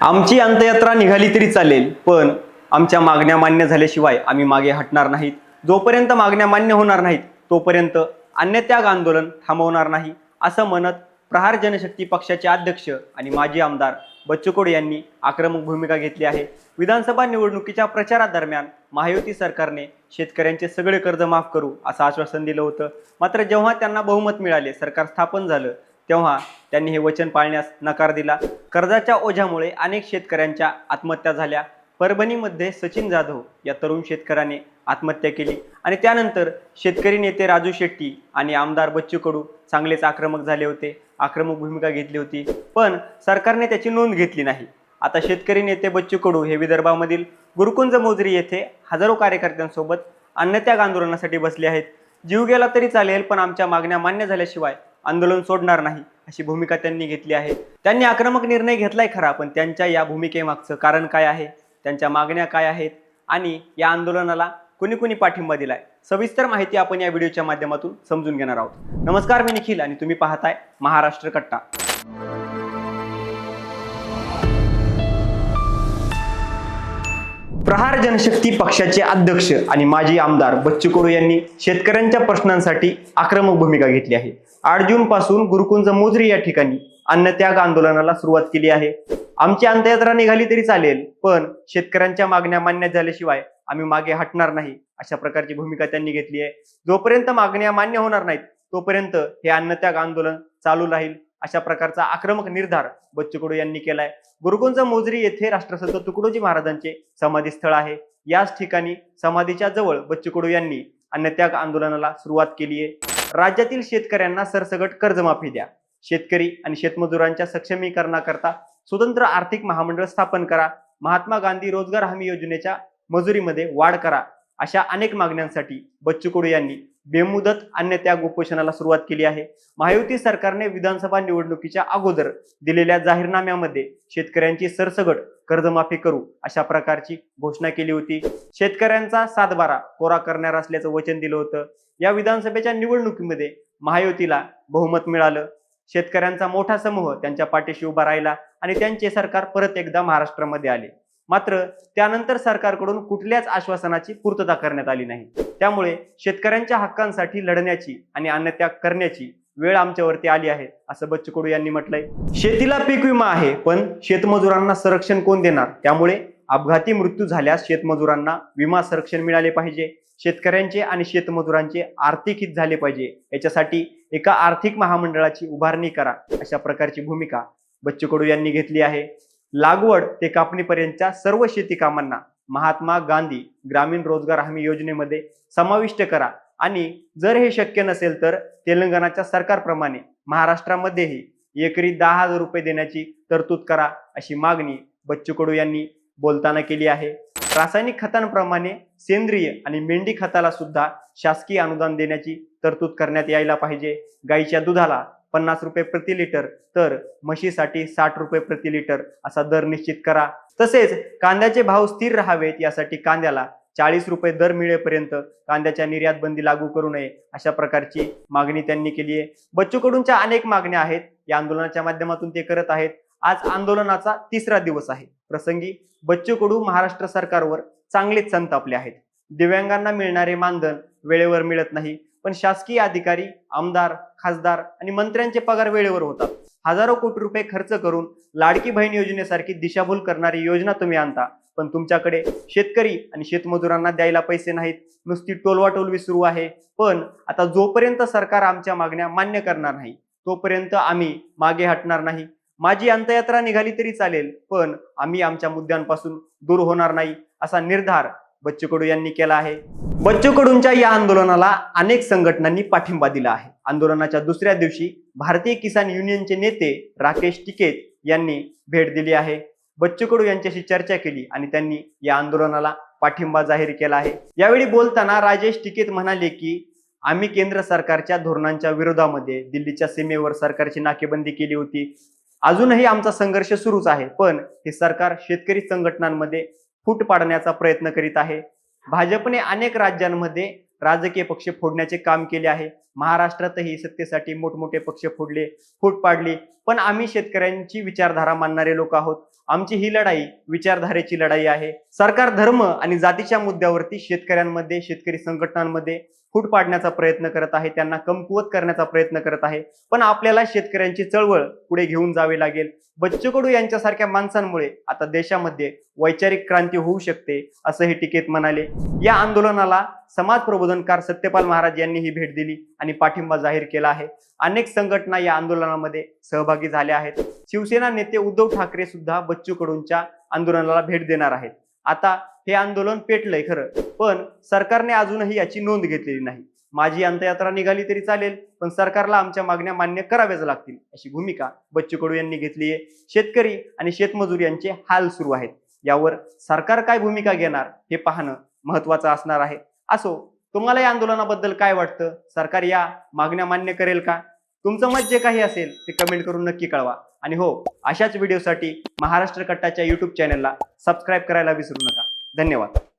आमची अंत्ययात्रा निघाली तरी चालेल पण आमच्या मागण्या मान्य झाल्याशिवाय आम्ही मागे हटणार नाहीत. जोपर्यंत मागण्या मान्य होणार नाहीत तोपर्यंत अन्यत्याग आंदोलन थांबवणार नाही असं म्हणत प्रहार जनशक्ती पक्षाचे अध्यक्ष आणि माजी आमदार बच्चूकोड यांनी आक्रमक भूमिका घेतली आहे. विधानसभा निवडणुकीच्या प्रचारादरम्यान महायुती सरकारने शेतकऱ्यांचे सगळे कर्ज माफ करू असं आश्वासन दिलं होतं. मात्र जेव्हा त्यांना बहुमत मिळाले सरकार स्थापन झालं तेव्हा त्यांनी हे वचन पाळण्यास नकार दिला. कर्जाच्या ओझ्यामुळे अनेक शेतकऱ्यांच्या आत्महत्या झाल्या. परभणीमध्ये सचिन जाधव या तरुण शेतकऱ्याने आत्महत्या केली आणि त्यानंतर शेतकरी नेते राजू शेट्टी आणि आमदार बच्चू कडू चांगलेच आक्रमक झाले होते. आक्रमक भूमिका घेतली होती. पण सरकारने त्याची नोंद घेतली नाही. आता शेतकरी नेते बच्चू कडू हे विदर्भामधील गुरुकुंज मोजरी येथे हजारो कार्यकर्त्यांसोबत अन्नत्याग आंदोलनासाठी बसले आहेत. जीव गेला तरी चालेल पण आमच्या मागण्या मान्य झाल्याशिवाय आंदोलन सोडणार नाही अशी भूमिका त्यांनी घेतली आहे. त्यांनी आक्रमक निर्णय घेतलाय खरा पण त्यांच्या या भूमिकेमागचं कारण काय आहे? त्यांच्या मागण्या काय आहेत? आणि या आंदोलनाला कुणी कुणी पाठिंबा दिलाय? सविस्तर माहिती आपण या व्हिडिओच्या माध्यमातून समजून घेणार आहोत. नमस्कार मी निखिल आणि तुम्ही पाहताय महाराष्ट्र कट्टा. प्रहार जनशक्ती पक्षाचे अध्यक्ष आणि माजी आमदार बच्चू कडू यांनी शेतकऱ्यांच्या प्रश्नांसाठी आक्रमक भूमिका घेतली आहे. आठ जून पासून गुरुकुंज मोजरी या ठिकाणी अन्नत्याग आंदोलनाला सुरुवात केली आहे. आमची अंत्ययात्रा निघाली तरी चालेल पण शेतकऱ्यांच्या मागण्या मान्य झाल्याशिवाय आम्ही मागे हटणार नाही अशा प्रकारची भूमिका त्यांनी घेतली आहे. जोपर्यंत मागण्या मान्य होणार नाहीत तोपर्यंत हे अन्नत्याग आंदोलन चालू राहील अशा प्रकारचा आक्रमक निर्धार बच्चू कडू यांनी केलाय. गुरुकुंज मोजरी येथे राष्ट्रसंत तुकडोजी महाराजांचे समाधी स्थळ आहे. याच ठिकाणी समाधीच्या जवळ बच्चू कडू यांनी अन्नत्याग आंदोलनाला सुरुवात केली आहे. राज्यातील शेतकऱ्यांना सरसगट कर्जमाफी द्या. शेतकरी आणि शेतमजुरांच्या सक्षमीकरणाकरता स्वतंत्र आर्थिक महामंडळ स्थापन करा. महात्मा गांधी रोजगार हमी योजनेच्या मजुरीमध्ये वाढ करा. अशा अनेक मागण्यांसाठी बच्चू कडू यांनी बेमुदत अन्नत्याग उपोषणाला सुरुवात केली आहे. महायुती सरकारने विधानसभा निवडणुकीच्या अगोदर दिलेल्या जाहीरनाम्यामध्ये शेतकऱ्यांची सरसगट कर्जमाफी करू अशा प्रकारची घोषणा केली होती. शेतकऱ्यांचा सातबारा कोरा करणार असल्याचं वचन दिलं होतं. या विधानसभेच्या निवडणुकीमध्ये महायुतीला बहुमत मिळालं. शेतकऱ्यांचा मोठा समूह त्यांच्या पाठीशी उभा राहिला आणि त्यांचे सरकार परत एकदा महाराष्ट्रामध्ये आले. मात्र त्यानंतर सरकारकडून कुठल्याच आश्वासनाची पूर्तता करण्यात आली नाही. त्यामुळे शेतकऱ्यांच्या हक्कांसाठी लढण्याची आणि अन्नत्याग करण्याची वेळ आमच्यावरती आली आहे असं बच्चू कडू यांनी म्हटलंय. शेतीला पीक विमा आहे पण शेतमजुरांना संरक्षण कोण देणार? त्यामुळे अपघाती मृत्यू झाल्यास शेतमजुरांना विमा संरक्षण मिळाले पाहिजे शेतकऱ्यांचे आणि शेतमजुरांचे आर्थिक हित झाले पाहिजे याच्यासाठी एका आर्थिक महामंडळाची उभारणी करा अशा प्रकारची भूमिका बच्चू कडू यांनी घेतली आहे. लागवड ते कापणीपर्यंतच्या सर्व शेती कामांना महात्मा गांधी ग्रामीण रोजगार हमी योजनेमध्ये समाविष्ट करा. आणि जर हे शक्य नसेल तर तेलंगणाच्या सरकारप्रमाणे महाराष्ट्रामध्येही एकरी दहा हजार रुपये देण्याची तरतूद करा अशी मागणी बच्चू कडू यांनी बोलताना केली आहे. रासायनिक खतांप्रमाणे सेंद्रिय आणि मेंढी खताला सुद्धा शासकीय अनुदान देण्याची तरतूद करण्यात यायला पाहिजे. गाईच्या दुधाला पन्नास रुपये प्रति लिटर तर म्हशीसाठी साठ रुपये प्रति लिटर असा दर निश्चित करा. तसेच कांद्याचे भाव स्थिर राहावेत यासाठी कांद्याला चाळीस रुपये दर मिळेपर्यंत कांद्याच्या निर्यात बंदी लागू करू नये अशा प्रकारची मागणी त्यांनी केली आहे. बच्चू कडूंच्या अनेक मागण्या आहेत. या आंदोलनाच्या माध्यमातून ते करत आहेत. आज आंदोलनाचा तिसरा दिवस आहे. प्रसंगी बच्चू कडू महाराष्ट्र सरकारवर चांगलेच संतापले आहेत. दिव्यांगांना मिळणारे मानधन वेळेवर मिळत नाही. पण शासकीय अधिकारी आमदार खासदार आणि मंत्र्यांचे पगार वेळेवर होतात. हजारो कोटी रुपये खर्च करून लाडकी बहीण योजनेसारखी दिशाभूल करणारी योजना तुम्ही आणता. पण तुमच्याकडे शेतकरी आणि शेतमजुरांना द्यायला पैसे नाहीत. नुसती टोलवाटोलवी सुरू आहे. पण आता जोपर्यंत सरकार आमच्या मागण्या मान्य करणार नाही तोपर्यंत आम्ही मागे हटणार नाही. माझी अंत्ययात्रा निघाली तरी चालेल पण आम्ही आमच्या मुद्द्यांपासून दूर होणार नाही असा निर्धार बच्चू कडू यांनी केला आहे. बच्चू कडूंच्या या आंदोलनाला अनेक संघटनांनी पाठिंबा दिला आहे. आंदोलनाच्या दुसऱ्या दिवशी भारतीय किसान युनियनचे नेते राकेश टिकेत यांनी भेट दिली आहे. बच्चू कडू यांच्याशी चर्चा केली आणि त्यांनी या आंदोलनाला पाठिंबा जाहीर केला आहे. यावेळी बोलताना राजेश टिकेत म्हणाले की आम्ही केंद्र सरकारच्या धोरणांच्या विरोधामध्ये दिल्लीच्या सीमेवर सरकारची नाकेबंदी केली होती. अजूनही आमचा संघर्ष सुरूच आहे पण हे सरकार शेतकरी संघटनांमध्ये फूट पाडण्याचा प्रयत्न करीत आहे. भाजपने अनेक राज्यांमध्ये राजकीय पक्ष फोडण्याचे काम केले आहे. महाराष्ट्रातही सत्तेसाठी मोठमोठे पक्ष फोडले फूट पाडली. पण आम्ही शेतकऱ्यांची विचारधारा मानणारे लोक आहोत. आमची ही लढाई विचारधारेची लढाई आहे. सरकार धर्म आणि जातीच्या मुद्द्यावरती शेतकऱ्यांमध्ये शेतकरी संघटनांमध्ये फूट पाडण्याचा प्रयत्न करत आहे त्यांना कमकुवत करण्याचा प्रयत्न करत आहे. पण आपल्याला शेतकऱ्यांची चळवळ पुढे घेऊन जावी लागेल. बच्चू कडू यांच्यासारख्या माणसांमुळे आता देशामध्ये वैचारिक क्रांती होऊ शकते असं हे टीकेत म्हणाले. या आंदोलनाला समाज प्रबोधनकार सत्यपाल महाराज यांनी ही भेट दिली आणि पाठिंबा जाहीर केला आहे. अनेक संघटना या आंदोलनामध्ये सहभागी झाल्या आहेत. शिवसेना नेते उद्धव ठाकरे सुद्धा बच्चू कडूंच्या आंदोलनाला भेट देणार आहेत. आता हे आंदोलन पेटलंय खरं. पण सरकारने अजूनही याची नोंद घेतलेली नाही. माझी अंतयात्रा निघाली तरी चालेल पण सरकारला आमच्या मागण्या मान्य कराव्याच लागतील अशी भूमिका बच्चू कडू यांनी घेतली आहे. शेतकरी आणि शेतमजूर यांचे हाल सुरू आहेत. यावर सरकार काय भूमिका घेणार हे पाहणं महत्वाचं असणार आहे. असो तुम्हाला या आंदोलनाबद्दल काय वाटतं? सरकार या मागण्या मान्य करेल का? तुमचं मत जे काही असेल ते कमेंट करून नक्की कळवा. आणि हो अशाच व्हिडिओसाठी महाराष्ट्र कट्टाच्या युट्यूब चॅनलला सबस्क्राईब करायला विसरू नका. धन्यवाद.